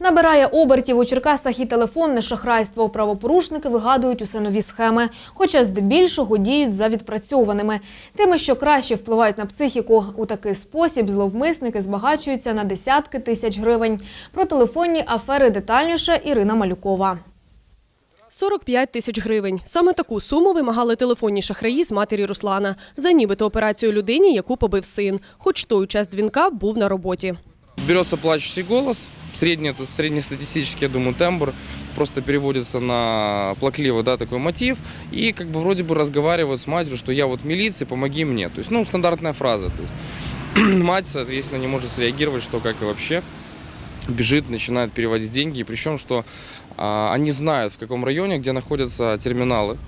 Набирає обертів у Черкасах і телефонне шахрайство. Правопорушники вигадують усе нові схеми, хоча здебільшого діють за відпрацьованими. Тими, що краще впливають на психіку. У такий спосіб зловмисники збагачуються на десятки тисяч гривень. Про телефонні афери детальніше Ірина Малюкова. 45 тисяч гривень. Саме таку суму вимагали телефонні шахраї з матері Руслана за нібито операцію людині, яку побив син, хоч той час дзвінка був на роботі. Берется плачущий голос, средний, тут среднестатистический, я думаю, тембр, просто переводится на плакливый, да, такой мотив, и как бы вроде бы разговаривают с матерью, что я вот в милиции, помоги мне. То есть, ну, стандартная фраза. То есть, мать, соответственно, не может среагировать, что как и вообще, бежит, начинает переводить деньги, причем, что а, они знают, в каком районе, где находятся терминалы,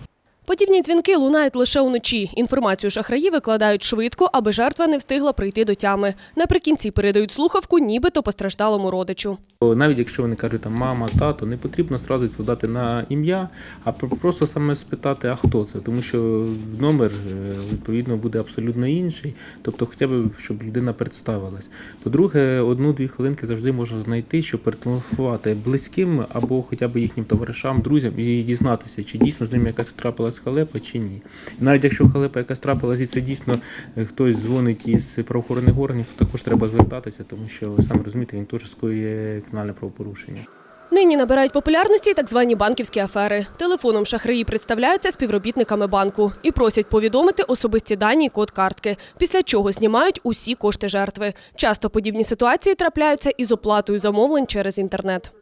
Подібні дзвінки лунають лише уночі. Інформацію шахраї викладають швидко, аби жертва не встигла прийти до тями. Наприкінці передають слухавку нібито постраждалому родичу. Навіть якщо вони кажуть там мама, тато, не потрібно одразу відповідати на ім'я, а просто саме спитати, а хто це, тому що номер е, відповідно буде абсолютно інший, тобто хоча б щоб людина представилась. По-друге, одну-дві хвилинки завжди можна знайти, щоб перетелефонувати близьким або хоча б їхнім товаришам, друзям і дізнатися, чи дійсно з ним якась трапилась халепа, чи ні. Навіть якщо халепа якась трапилась, і це дійсно е, хтось дзвонить із правоохоронних органів, то також треба звертатися, тому що ви самі розумієте, він теж скоює кримінальне правопорушення. Нині набирають популярності так звані банківські афери. Телефоном шахраї представляються співробітниками банку і просять повідомити особисті дані і код картки, після чого знімають усі кошти жертви. Часто подібні ситуації трапляються із оплатою замовлень через інтернет.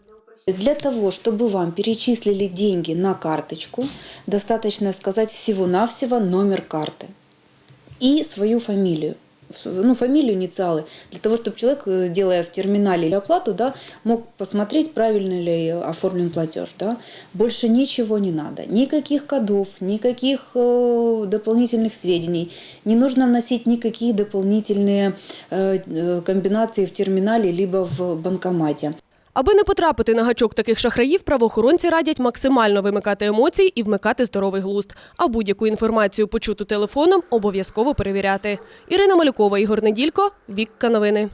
Для того, чтобы вам перечислили деньги на карточку, достаточно сказать всего-навсего номер карты и свою фамилию. Ну, фамилию, инициалы, для того, чтобы человек, э, делая в терминале оплату, да, мог посмотреть, правильно ли оформлен платеж. Да. Больше ничего не надо. Никаких кодов, никаких э, дополнительных сведений. Не нужно вносить никакие дополнительные э, э, комбинации в терминале либо в банкомате. Аби не потрапити на гачок таких шахраїв, правоохоронці радять максимально вимикати емоції і вмикати здоровий глузд. А будь-яку інформацію, почуту телефоном, обов'язково перевіряти. Ірина Малюкова, Ігор Неділько, Вікка Новини.